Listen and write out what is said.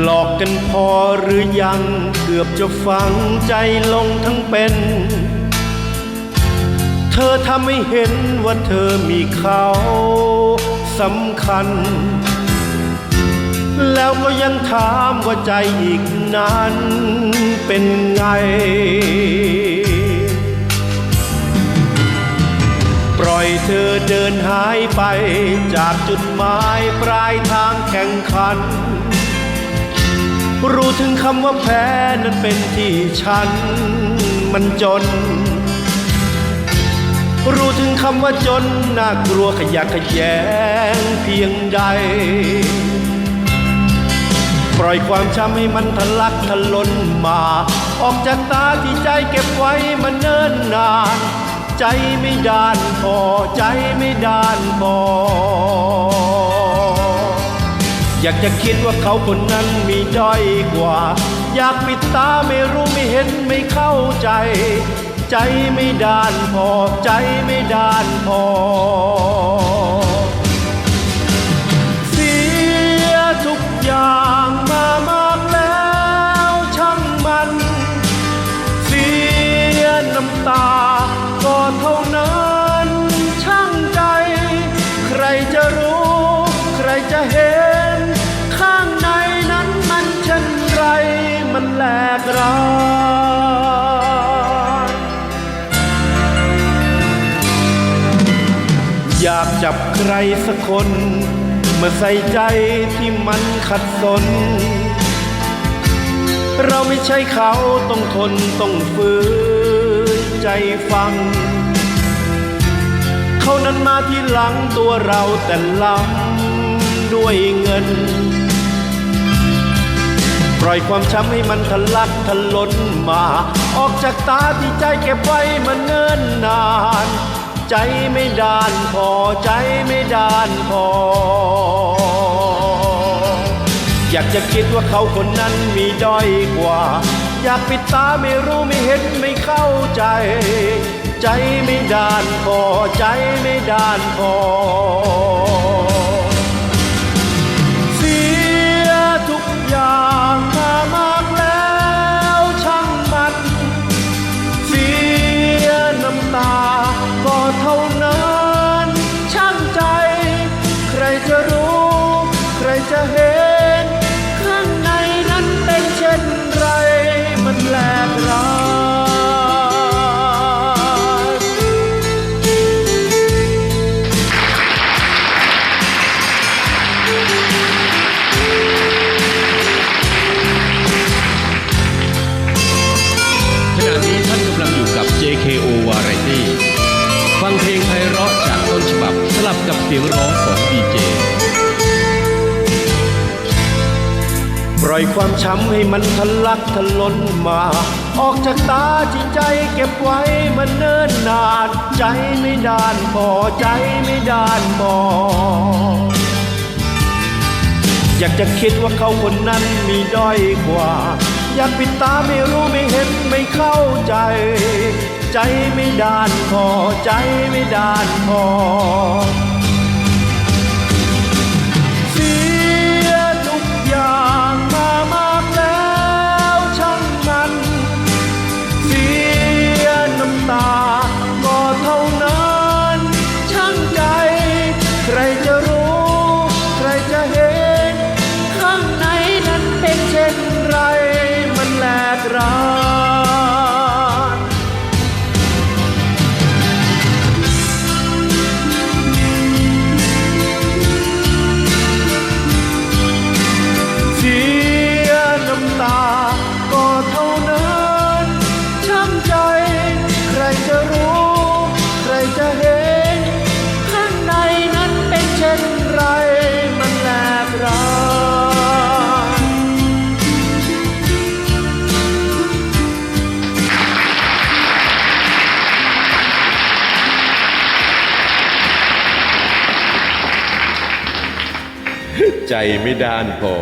หลอกกันพอหรือยังเกือบจะฝังใจลงทั้งเป็น เธอทำให้เห็นว่าเธอมีเขาสำคัญ แล้วก็ยังถามว่าใจอีกนั้นเป็นไง ปล่อยเธอเดินหายไปจากจุดหมายปลายทางแข่งขัน รู้ถึงคำว่าแพ้นั้นเป็นที่ฉันมันจน รู้ถึงคำว่าจนน่ากลัวขยะขยงเพียงใด ปล่อยความช้ำให้มันทะลักทะล้นมา ออกจากตาที่ใจเก็บไว้มาเนิ่นนาน ใจไม่ด้านพอใจไม่ด้านพอ อยากจะคิดว่าเขาคนนั้นมีด้อยกว่า อยากปิดตาไม่รู้ไม่เห็นไม่เข้าใจ ใจไม่ด้านพอใจไม่ด้านพอ อยากจับใครสักคนมาใส่ใจที่มันขัดสน เราไม่ใช่เขาต้องทนต้องฝืนใจฟัง เขานั้นมาที่หลังตัวเราแต่ลำด้วยเงิน ปล่อยความช้ำให้มันทะลักทะล้นมา ออกจากตาที่ใจเก็บไว้มาเนิ่นนาน ใจไม่ด้านพอใจไม่ด้านพอ อยากจะคิดว่าเขาคนนั้นมีด้อยกว่า อยากปิดตาไม่รู้ไม่เห็นไม่เข้าใจ ใจไม่ด้านพอใจไม่ด้านพอ เสียทุกอย่าง กับเสียงร้องของดีเจ ปล่อยความช้ำให้มันทะลักทะล้นมา ออกจากตาที่ใจเก็บไว้มันเนิ่นนาน ใจไม่ด้านพอใจไม่ด้านพออยากจะคิดว่าเขาคนนั้นมีด้อยกว่า อยากปิดตาไม่รู้ไม่เห็นไม่เข้าใจ ใจไม่ด้านพอใจไม่ด้านพอ แใจไม่ด้านพอ